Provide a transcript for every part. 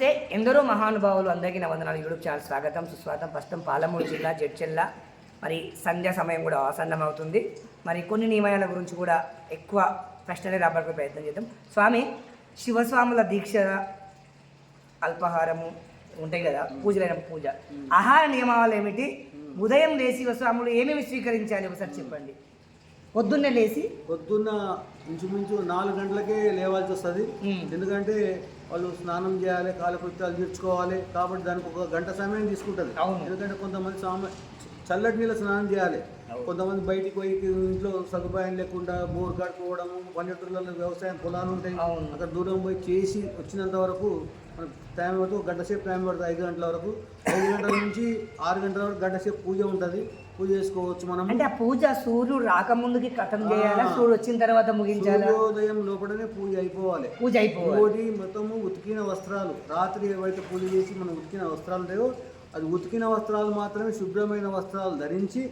నమస్తే. ఎందరో మహానుభావులు అందరికీ నా వందనాలు. యూట్యూబ్ ఛానల్ స్వాగతం సుస్వాగతం. ప్రస్తుతం పాలమూరు జిల్లా జడ్చెల్ల. మరి సంధ్యా సమయం కూడా ఆసన్నం అవుతుంది మరి కొన్ని నియమాల గురించి కూడా ఎక్కువ ప్రశ్నలే రాబడే ప్రయత్నం చేద్దాం. స్వామి శివస్వాముల దీక్ష అల్పాహారము ఉంటాయి కదా పూజలైన పూజ. ఆహార నియమాలు ఏమిటి? ఉదయం లేచి శివస్వాములు ఏమేమి స్వీకరించాలి? ఒకసారి చెప్పండి. పొద్దున్నే లేచి? పొద్దున్న ఇంచుమించు నాలుగు గంటలకే లేవాల్సి వస్తుంది. ఎందుకంటే వాళ్ళు స్నానం చేయాలి కాలకృత్యాలు తీర్చుకోవాలి. కాబట్టి దానికి ఒక గంట సమయం తీసుకుంటుంది. ఎందుకంటే కొంతమంది సామ చల్లటి నీళ్ళ స్నానం చేయాలి. కొంతమంది బయటికి పోయి ఇంట్లో సదుపాయం లేకుండా బోర్ కట్టుకోవడము పల్లెటూర్లలో వ్యవసాయం పొలాలు ఉంటాయి. అక్కడ దూరం పోయి చేసి వచ్చినంత వరకు మనకు టైం పడుతుంది గంట సేపు టైం పడుతుంది ఐదు గంటల వరకు. ఐదు గంటల నుంచి ఆరు గంటల వరకు గంట సేపు పూజ ఉంటుంది. పూజ చేసుకోవచ్చు మనం. అంటే ఆ పూజ సూర్యుడు రాకముందుకి కథం చేయాలా? సూర్యుడు వచ్చిన తర్వాత ముగించాలా? సూర్యోదయం లోపలనే పూజ అయిపోవాలి. పూజ అయిపోవాలి. మొత్తము ఉతికిన వస్త్రాలు. రాత్రి ఏవైతే పూజ చేసి మనం ఉతికిన వస్త్రాలు ఉంటాయో అది ఉతికిన వస్త్రాలు మాత్రమే శుభ్రమైన వస్త్రాలు ధరించి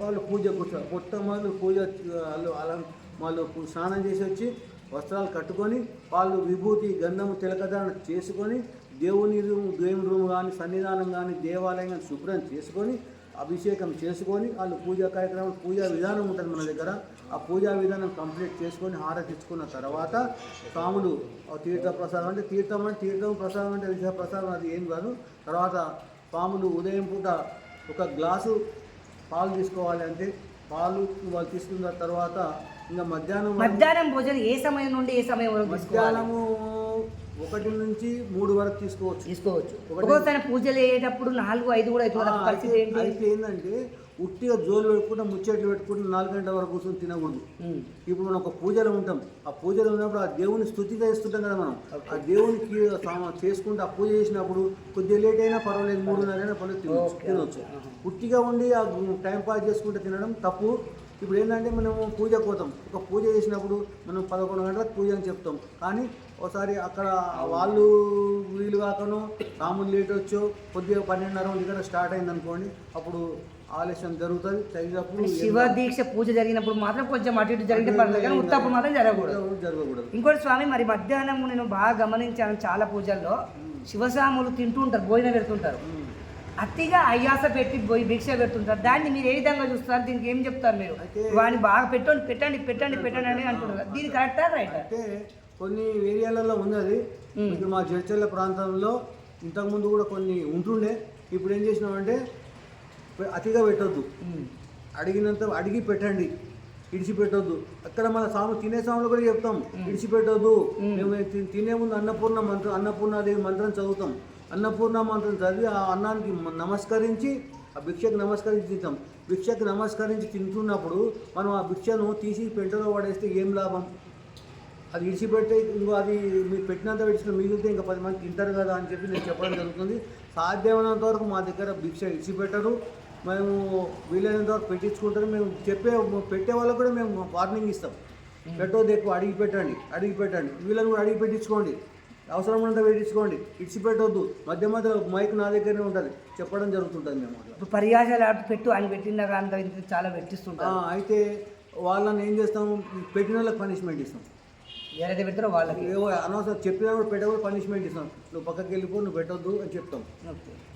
వాళ్ళు పూజ కూర్చోవాలి మొత్తం వాళ్ళు పూజ వాళ్ళు అలా వాళ్ళు స్నానం చేసి వచ్చి వస్త్రాలు కట్టుకొని వాళ్ళు విభూతి గంధము తిలకధారణ చేసుకొని దేవుని రూమ్ దేవుని రూమ్ కానీ సన్నిధానం కానీ దేవాలయం కానీ శుభ్రం చేసుకొని అభిషేకం చేసుకొని వాళ్ళు పూజా కార్యక్రమం పూజా విధానం ఉంటుంది మన దగ్గర. ఆ పూజా విధానం కంప్లీట్ చేసుకొని హారతి ఇచ్చుకున్న తర్వాత స్వాములు ఆ తీర్థ ప్రసాదం అంటే తీర్థం అంటే తీర్థం ప్రసాదం అంటే విషయ ప్రసాదం అది ఏం కాదు. తర్వాత స్వాములు ఉదయం పూట ఒక గ్లాసు పాలు తీసుకోవాలి అంటే పాలు వాళ్ళు తీసుకున్న తర్వాత ఇంకా మధ్యాహ్నం మధ్యాహ్నం భోజనం ఏ సమయం నుండి ఏ సమయం వరకు మధ్యాహ్నము ఒకటి నుంచి మూడు వరకు తీసుకోవచ్చు. తీసుకోవచ్చు. ఒక్కొక్కసారి పూజలు అయ్యేటప్పుడు నాలుగు ఐదు కూడా అవుతుంది పరిస్థితి అయితే ఏంటి? అయితే ఏంటంటే ఉట్టిగా జోలు పెట్టుకుంటా ముచ్చట్లు పెట్టుకుంటా నాలుగు గంటల వరకు కూర్చొని తినకూడదు. ఇప్పుడు మనం ఒక పూజలో ఉంటాం. ఆ పూజలో ఉన్నప్పుడు ఆ దేవుని స్థుతి చేస్తుంటాం కదా మనం. ఆ దేవునికి చేసుకుంటూ ఆ పూజ చేసినప్పుడు కొద్దిగా లేట్ అయినా పర్వాలేదు మూడున్నర అయినా పర్వాలేదు తినొచ్చు. ఉట్టిగా ఉండి ఆ టైం పాస్ చేసుకుంటూ తినడం తప్పు. ఇప్పుడు ఏంటంటే మనము పూజ పోతాం ఒక పూజ చేసినప్పుడు మనం పదకొండు గంటలకు పూజ అని చెప్తాం. కానీ ఒకసారి అక్కడ వాళ్ళు వీలు కాకనో రాములు లేట్ వచ్చో కొద్దిగా పన్నెండున్నర గంట స్టార్ట్ అయింది అనుకోండి అప్పుడు ఆలస్యం జరుగుతుంది. తగినప్పుడు శివ దీక్ష పూజ జరిగినప్పుడు మాత్రం కొంచెం అటు ఇటు జరిగితే పర్లేదు కానీ ఉత్తప్పుడు మాత్రం జరగకూడదు. జరగకూడదు. ఇంకోటి స్వామి మరి మధ్యాహ్నం నేను బాగా గమనించాను చాలా పూజల్లో. శివస్వాములు తింటూ ఉంటారు భోజనం పెడుతుంటారు. అతిగా అయ్యాస పెట్టి పోయి భిక్ష పెడుతుంటారు. దాన్ని మీరు ఏ విధంగా చూస్తారు దీనికి ఏం చెప్తారు మీరు? వాడిని బాగా పెట్టండి పెట్టండి పెట్టండి పెట్టండి అని అంటున్నారు. దీని కరెక్టా రైట్? అంటే కొన్ని ఏరియాలలో ఉన్నది. ఇప్పుడు మా జడ్చర్ల ప్రాంతంలో ఇంతకుముందు కూడా కొన్ని ఉంటుండే. ఇప్పుడు ఏం చేసినామంటే అతిగా పెట్టొద్దు. అడిగినంత అడిగి పెట్టండి. ఇడిచిపెట్టొద్దు. అక్కడ మన సాము తినే సాములు కూడా చెప్తాం. ఇడిచిపెట్టొద్దు. మేము. తినే ముందు అన్నపూర్ణ మంత్రం అన్నపూర్ణాదేవి మంత్రం చదువుతాం. అన్నపూర్ణ మంత్రం చదివి ఆ అన్నానికి నమస్కరించి ఆ భిక్షకు నమస్కరించి తింటాం. భిక్షకు నమస్కరించి తింటున్నప్పుడు మనం ఆ భిక్షను తీసి పెంటలో పడేస్తే ఏం లాభం? అది విడిచిపెట్టే ఇంకో అది మీరు పెట్టినంత విడిచిన మిగిలితే ఇంకా పది మంది తింటారు కదా అని చెప్పి నేను చెప్పడం జరుగుతుంది. సాధ్యమైనంత వరకు మా దగ్గర భిక్ష విడిచిపెట్టరు మేము వీలైనంత వరకు పెట్టించుకుంటారు. మేము చెప్పే పెట్టే వాళ్ళకు కూడా మేము వార్నింగ్ ఇస్తాం. పెట్టోది ఎక్కువ అడిగి పెట్టండి అడిగి పెట్టండి. వీళ్ళని కూడా అడిగి పెట్టించుకోండి. అవసరం ఉన్నంత పెట్టించుకోండి ఇడిచిపెట్టొద్దు మధ్య మధ్యలో మైక్ నా దగ్గరనే ఉంటుంది. చెప్పడం జరుగుతుంటుంది మేము ఇప్పుడు పర్యాసాలు ఆట పెట్టు అని పెట్టినాక అంత చాలా ఆ, పెట్టిస్తుంటారు అయితే వాళ్ళని ఏం చేస్తాం పెట్టిన వాళ్ళకి పనిష్మెంట్ ఇస్తాం. ఎవరైతే పెడతారో వాళ్ళకి. ఏవో అనవసరం చెప్పినప్పుడు పెట్టకుండా పనిష్మెంట్ ఇస్తాం. నువ్వు పక్కకి వెళ్ళిపో నువ్వు పెట్టొద్దు అని చెప్తాం.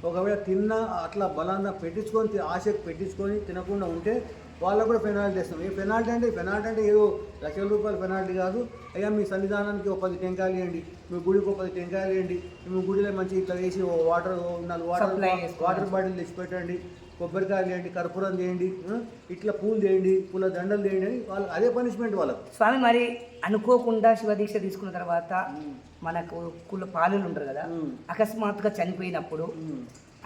ఒకవేళ తిన్నా అట్లా బలంగా పెట్టించుకొని ఆశకు పెట్టించుకొని తినకుండా ఉంటే వాళ్ళకు కూడా పెనాల్టీ ఇస్తాం ఏ పెనాల్టీ అంటే పెనాల్టీ అంటే ఏదో లక్షల రూపాయల పెనాల్టీ కాదు. అయ్యా మీ సన్నిధానానికి ఒక పది టెంకాయలు ఇవ్వండి. మీ గుడికి ఒక పది టెంకాయలు ఇవ్వండి. మీ గుడిలో మంచి ఇట్లా వేసి వాటర్ నాలుగు వాటర్. వాటర్ బాటిల్ తెచ్చి పెట్టండి కొబ్బరికాయలు చేయండి కర్పూరం చేయండి ఇట్లా పూలు చేయండి పూల దండలు చేయండి అని వాళ్ళు అదే పనిష్మెంట్ వాళ్ళకు. స్వామి మరి అనుకోకుండా శివదీక్ష తీసుకున్న తర్వాత మనకు కుల పాలులు ఉంటారు కదా. అకస్మాత్తుగా చనిపోయినప్పుడు.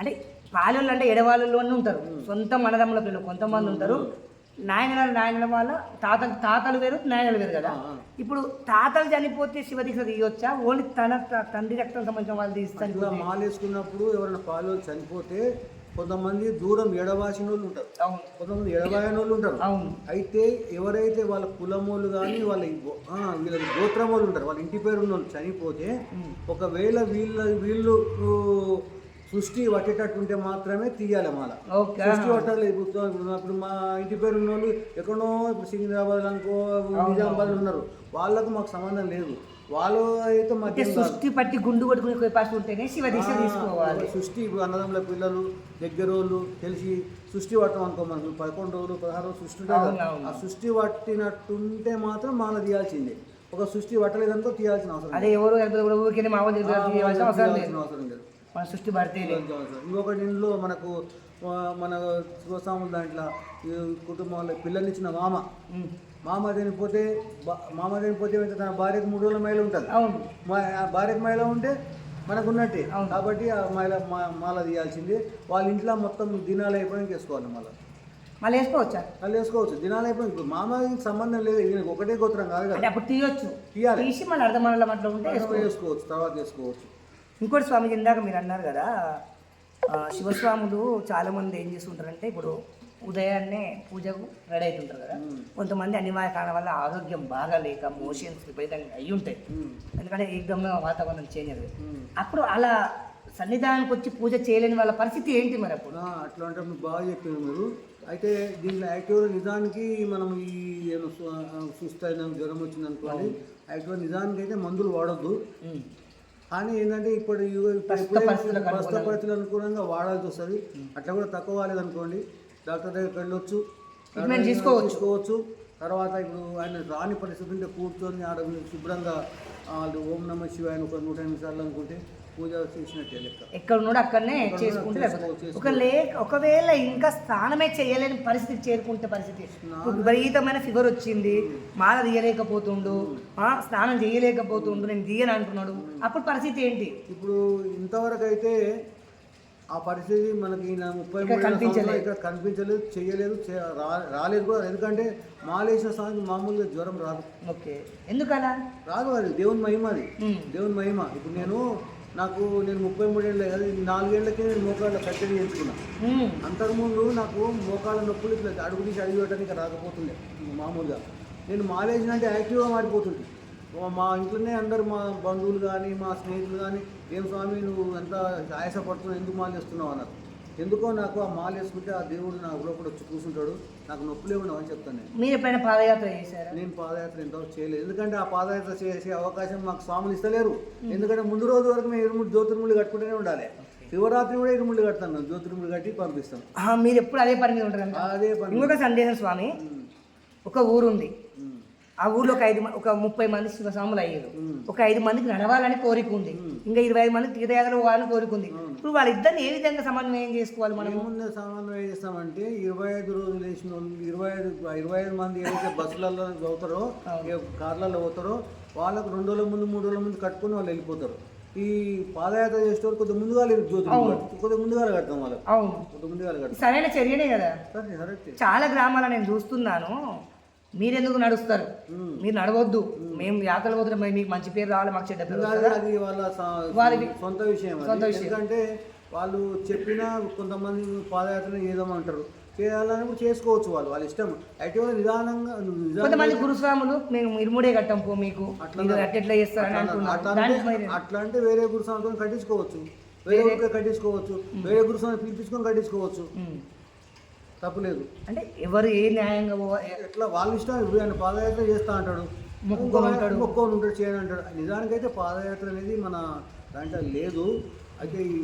అంటే పాలులు అంటే ఎడవాళ్ళలోనే ఉంటారు. సొంత మనదమ్ముల పిల్లలు కొంతమంది ఉంటారు. నాయనల నాయనల వాళ్ళ తాతలు తాతలు వేరు నాయనలు వేరు కదా. ఇప్పుడు తాతలు చనిపోతే శివదీక్ష తీయొచ్చా? ఓన్లీ తన తండ్రి రక్తం సంబంధించిన వాళ్ళు ఇట్లా మాలేసుకున్నప్పుడు ఎవరైనా పాలు చనిపోతే కొంతమంది దూరం ఎడవాసిన వాళ్ళు ఉంటారు. అవును. కొంతమంది ఎడబాయని వాళ్ళు ఉంటారు. అవును. అయితే ఎవరైతే వాళ్ళ కులమోళ్ళు కానీ వాళ్ళ గో- ఆ, వీళ్ళకి గోత్రమోళ్ళు ఉంటారు. వాళ్ళ ఇంటి పేరు ఉన్న వాళ్ళు చనిపోతే ఒకవేళ వీళ్ళ వీళ్ళు సృష్టి పట్టేటట్టు ఉంటే మాత్రమే తీయాలి మాల ఓకే సృష్టి పట్టాలి ఇప్పుడు ఇప్పుడు మా ఇంటి పేరు ఉన్న వాళ్ళు ఎక్కడో ఇప్పుడు సికింద్రాబాద్ అనుకో నిజామాబాద్ ఉన్నారు. వాళ్ళకు మాకు సంబంధం లేదు. వాళ్ళు అయితే మధ్య సృష్టి పట్టి గుండు కొట్టుకునే కెపాసిటీ ఉంటేనే శివ దిశ తీసుకోవాలి. సృష్టి ఇప్పుడు అన్నదమ్ముల పిల్లలు దగ్గరోళ్ళు తెలిసి సృష్టి పట్టం అనుకో మనకు పదకొండు రోజులు పదహారు రోజులు సృష్టి ఉంటుంది. ఆ సృష్టి పట్టినట్టుంటే మాత్రం మాల తీయాల్సిందే. ఒక సృష్టి పట్టలేదనుకో తీయాల్సిన అవసరం అదే ఎవరు ఊరికే వాళ్ళు తీయాల్సిన అవసరం లేదు. మన సృష్టి అవసరం. ఇంకొకటి ఇంట్లో మనకు మన శివస్వాముల దాంట్లో ఈ కుటుంబంలో పిల్లల్నిచ్చిన మామ. ఉమ్. మామ చనిపోతే మామ చనిపోతే తన భార్యకు మూడు రోజుల మైలు ఉంటుంది. అవును. భార్యకు మైల ఉంటే మనకు ఉన్నట్టే అవును. కాబట్టి ఆ మైల మా- మాల తీయాల్సింది. వాళ్ళ ఇంట్లో మొత్తం దినాలు అయిపోయినాక వేసుకోవాలి మళ్ళీ. మళ్ళీ వేసుకోవచ్చా? వాళ్ళు వేసుకోవచ్చు. దినాలు అయిపోయి ఇప్పుడు మామకి సంబంధం లేదు. ఈయనకి ఒకటే గోత్రం కాదు కదా. అప్పుడు తీయొచ్చు. తీయాలి. తీసి మళ్ళీ అర్ధమనల మట్లో ఉంటే వేసుకోవచ్చు. తర్వాత వేసుకోవచ్చు. ఇంకోటి స్వామిజీ ఇందాక మీరు అన్నారు కదా శివస్వాములు చాలా మంది ఏం చేస్తుంటారంటే ఇప్పుడు ఉదయాన్నే పూజకు రెడీ అవుతుంటారు కదా. కొంతమంది అనివార్య కారణం వల్ల ఆరోగ్యం బాగా లేక మోషన్స్ విపరీతంగా అయి ఉంటాయి. ఎందుకంటే ఏకదమ్గా వాతావరణం చేంజ్ అవుతుంది. అప్పుడు అలా సన్నిధానానికి వచ్చి పూజ చేయలేని వాళ్ళ పరిస్థితి ఏంటి మరి అప్పుడు అట్లా అంటే బాగా చెప్పారు మీరు అయితే దీంట్లో యాక్టివ్గా నిజానికి మనం ఈ సుస్థ జ్వరం వచ్చింది అనుకోండి యాక్టివ్గా నిజానికి అయితే మందులు వాడొద్దు. కానీ ఏంటంటే ఇప్పుడు ప్రస్తుత పరిస్థితులు అనుకూలంగా వాడాల్సి వస్తుంది. అట్లా కూడా తక్కువ వాలేదు అనుకోండి. డాక్టర్ దగ్గరికి వెళ్ళొచ్చు. తీసుకోవచ్చు. తర్వాత ఇప్పుడు ఆయన రాని పరిస్థితి ఉంటే కూర్చొని ఆడ శుభ్రంగా ఆ, ఓం నమ శివాయ ఒక నూట ఎనిమిది సార్లు అనుకుంటే పూజ చేసినట్టే లెక్క ఎక్కడ ఉన్నాడో అక్కడనే చేసుకుంటే ఒక లే ఒకవేళ ఇంకా స్నానమే చేయలేని పరిస్థితి చేరుకుంటే పరిస్థితి. విపరీతమైన ఫీవర్ వచ్చింది మాల తీయలేకపోతుండు ఆ, స్నానం చేయలేకపోతుండు నేను తీయను అంటున్నాడు. అప్పుడు పరిస్థితి ఏంటి? ఇప్పుడు ఇంతవరకు అయితే ఆ పరిస్థితి మనకి ఈయన ముప్పై కనిపించలేదు. ఇక్కడ కనిపించలేదు చేయలేదు రాలేదు కూడా. ఎందుకంటే మాలేసిన సమయానికి మామూలుగా జ్వరం రాదు. ఓకే. ఎందుకలా? రాదు అది దేవుని మహిమ అది. దేవుని మహిమ. ఇప్పుడు నేను నాకు నేను ముప్పై మూడేళ్ళే కదా నాలుగేళ్ళకే నేను మోకాళ్ళ కట్టెలు చేయించుకున్నా. ఉమ్. అంతకుముందు నాకు మోకాళ్ళ నొప్పులు ఇట్లా అడుగు తీసి అడుగు పెట్టడానికి రాకపోతుండే మామూలుగా. నేను మాలేసినంటే యాక్టివ్గా మారిపోతుంది ఓ మా ఇంట్లోనే అందరు మా బంధువులు కానీ మా స్నేహితులు కానీ ఏం స్వామి నువ్వు ఎంత ఆయాసపడుతున్నావు ఎందుకు మాలేస్తున్నావు? అన్నారు. ఎందుకో నాకు ఆ మాల వేసుకుంటే ఆ దేవుడు నా లోపల వచ్చి కూర్చుంటాడు. నాకు నొప్పులే ఉండవు అని చెప్తాను నేను. మీరు ఎప్పుడైనా పాదయాత్ర చేశారా? నేను పాదయాత్ర ఎంతవరకు చేయలేదు. ఎందుకంటే ఆ పాదయాత్ర చేసే అవకాశం మాకు స్వాములు ఇస్తలేరు. ఎందుకంటే ముందు రోజు వరకు మేము ఇరుముడు జ్యోతిర్ములు కట్టుకుంటూనే ఉండాలి. శివరాత్రి కూడా ఇరుముళ్ళు కడతాను జ్యోతిర్ములు కట్టి పంపిస్తాం. ఆ, మీరు ఎప్పుడు అదే పని మీద ఉంటారు అదే పని ఇంకొక సందేహం స్వామి. ఒక ఊరుంది. ఆ ఊర్లో ఒక ఐదు ఒక ముప్పై మంది శివస్వాములు అయ్యారు. ఒక ఐదు మందికి నడవాలని కోరిక ఉంది. ఇంకా ఇరవై ఐదు మందికి తీర్థయాత్ర పోవాలని కోరిక ఉంది. ఇప్పుడు వాళ్ళిద్దరిని ఏ విధంగా సమన్వయం చేసుకోవాలి మనం ఏముంది సమన్వయం చేస్తామంటే ఇరవై ఐదు రోజులు వేసిన వాళ్ళు ఇరవై ఐదు ఇరవై ఐదు మంది ఏదైతే బస్సులలో పోతారో కార్లలో పోతారో వాళ్ళకు రెండు రోజుల ముందు మూడు రోజుల ముందు కట్టుకొని వాళ్ళు వెళ్ళిపోతారు. ఈ పాదయాత్ర చేసేవాళ్ళు కొద్దిగా ముందుగా కొద్దిగా ముందుగా కడతాం వాళ్ళకి. అవును. కొద్దిగా ముందుగా కడతాం. సరైన చర్యనే కదా. సరే కరెక్ట్ చాలా గ్రామాల నేను చూస్తున్నాను. మీరెందుకు నడుస్తారు. మీరు నడవద్దు. మేము. యాత్రలు పోతున్నాం మీకు మంచి పేరు రావాలి మాకు చెడ్డ పేరు? అది వాళ్ళ వారిది. సొంత విషయం. సొంత విషయం. ఎందుకంటే వాళ్ళు చెప్పినా కొంతమంది పాదయాత్ర ఏదమంటారు చేయాలన్నప్పుడు చేసుకోవచ్చు వాళ్ళు వాళ్ళ ఇష్టం. యాక్టివ్గా నిదానంగా కొంతమంది గురుస్వాములు మేము ఇరుముడే కట్టాం పో మీకు. అట్లా అంటున్నారు. అట్లా అంటే అంటే వేరే గురు సంవత్సరం కట్టించుకోవచ్చు. వేరే కట్టించుకోవచ్చు. వేరే గురు సంవత్సరం పిలిపించుకొని కట్టించుకోవచ్చు. ఉమ్. తప్పులేదు అంటే ఎవరు ఏ న్యాయంగా ఎట్లా వాళ్ళ ఇష్టం ఇప్పుడు ఆయన పాదయాత్ర చేస్తా అంటాడు. మొక్కుకొని. మొక్కొని ఉంటాడు. చేయని అంటాడు. నిజానికైతే పాదయాత్ర అనేది మన దాంట్లో లేదు. అయితే ఈ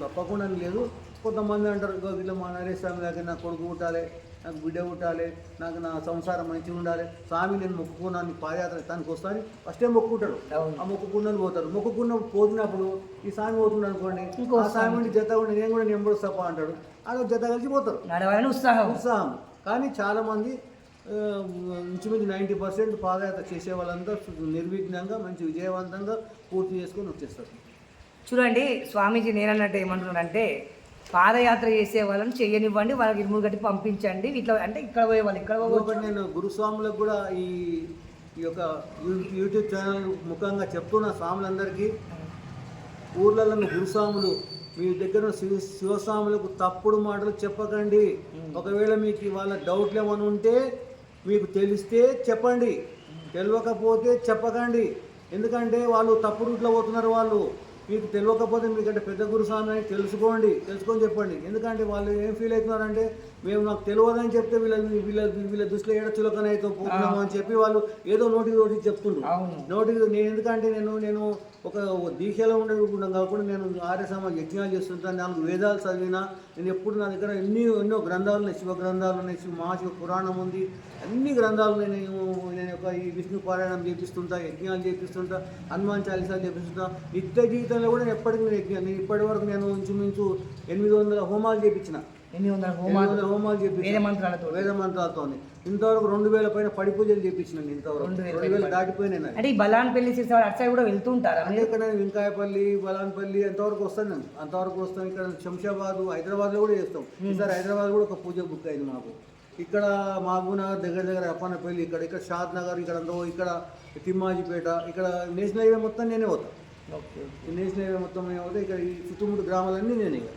తప్పకుండా లేదు. కొంతమంది అంటారు "ఇగో వీళ్ళు మా నరేష్ స్వామి దగ్గర నాకు కొడుకు పుట్టాలి. నాకు బిడ్డ పుట్టాలి నాకు నా సంసారం మంచిగా ఉండాలి స్వామి నేను మొక్కుకున్నాను పాదయాత్ర తనకు వస్తాను ఫస్ట్ మొక్కుకుంటాడు. ఆ మొక్కుకున్నది పోతారు మొక్కుకున్న పోతున్నప్పుడు ఈ స్వామి పోతున్నాడు అనుకోండి ఇంకో ఆ స్వామి. ఉండి జత ఉండి నేను కూడా నేను కూడా అంటాడు. ఆడ జత కలిసి పోతారు. ఉత్సాహం. ఉత్సాహం. కానీ చాలామంది ఇంచుమించు నైంటీ పర్సెంట్ పాదయాత్ర చేసే వాళ్ళంతా నిర్విఘ్నంగా మంచి విజయవంతంగా పూర్తి చేసుకొని వచ్చేస్తారు. చూడండి స్వామీజీ నేనన్నట్టు ఏమంటున్నానంటే పాదయాత్ర చేసే వాళ్ళని చెయ్యనివ్వండి వాళ్ళకి ఇరుములు కట్టి పంపించండి. ఇట్లా అంటే ఇక్కడ పోయే వాళ్ళు ఇక్కడ ఇంకొకటి నేను గురుస్వాములకు కూడా ఈ ఈ యొక్క యూట్యూబ్ ఛానల్ ముఖంగా చెప్తున్న స్వాములందరికీ ఊర్లలో గురుస్వాములు మీ దగ్గర శివ శివస్వాములకు తప్పుడు మాటలు చెప్పకండి. ఒకవేళ మీకు వాళ్ళ డౌట్లు ఏమైనా ఉంటే మీకు తెలిస్తే చెప్పండి. తెలియకపోతే చెప్పకండి. ఎందుకంటే వాళ్ళు తప్పుడు రూట్లో పోతున్నారు వాళ్ళు. మీకు తెలియకపోతే మీకంటే పెద్ద గురుస్వామి అని తెలుసుకోండి తెలుసుకొని చెప్పండి. ఎందుకంటే వాళ్ళు ఏం ఫీల్ అవుతున్నారంటే మేము నాకు తెలియదని చెప్తే వీళ్ళ వీళ్ళ వీళ్ళ దృష్టిలో ఏడ చులకన అయితే పోతున్నాము అని చెప్పి వాళ్ళు ఏదో నోటికి నోటికి అవును. నోటికి నేను ఎందుకంటే నేను నేను ఒక దీక్షలో ఉండకుండా కాకుండా నేను ఆర్య సమాజ యజ్ఞాలు చేస్తుంటాను. నాలుగు వేదాలు చదివినా నేను ఎప్పుడు నా దగ్గర ఎన్ని ఎన్నో గ్రంథాలు ఉన్నాయి. శివ గ్రంథాలు ఉన్నాయి శివ మహాశివ పురాణం ఉంది. అన్ని గ్రంథాలు. నేను నేను ఒక ఈ విష్ణు పారాయణం చేపిస్తుంటా యజ్ఞాలు చేపిస్తుంటా హనుమాన్ చాలీసాలు చేపిస్తుంటా. నిత్య జీవితంలో కూడా నేను ఎప్పటికీ నేను యజ్ఞం నేను ఇప్పటి వరకు నేను ఇంచుమించు ఎనిమిది వందల హోమాలు చేపించిన. ఎన్ని వందల ఎనిమిది హోమాలు హోమాలు చేపించిన. వేద మంత్రాలతో వేద మంత్రాలతో ఇంతవరకు రెండు వేల పైన పడి పూజలు చేపించిన ఇంతవరకు. రెండు వేల దాటిపోయినాయి నావి. అంటే ఈ బలాన్ పెళ్ళి చేసే వాళ్ళు అటు సైడ్ కూడా వెళ్తూ ఉంటారా అంటే ఇక్కడ నేను వెంకాయపల్లి బలాన్పల్లి అంతవరకు వస్తాను నేను అంతవరకు వస్తాం ఇక్కడ శంషాబాద్ హైదరాబాద్లో కూడా చేస్తాం. ఈసారి హైదరాబాద్ కూడా ఒక పూజ బుక్ అయింది మాకు. ఇక్కడ మహబూబ్ నగర్ దగ్గర దగ్గర అప్పన్నపల్లి ఇక్కడ ఇక్కడ షాద్ నగర్ ఇక్కడ ఇక్కడ తిమ్మాజిపేట ఇక్కడ నేషనల్ హైవే మొత్తం నేనే పోతాను నేషనల్ హైవే మొత్తం నేనే పోతే. ఇక్కడ ఈ చుట్టుముట్టు గ్రామాలన్నీ నేనే ఇక.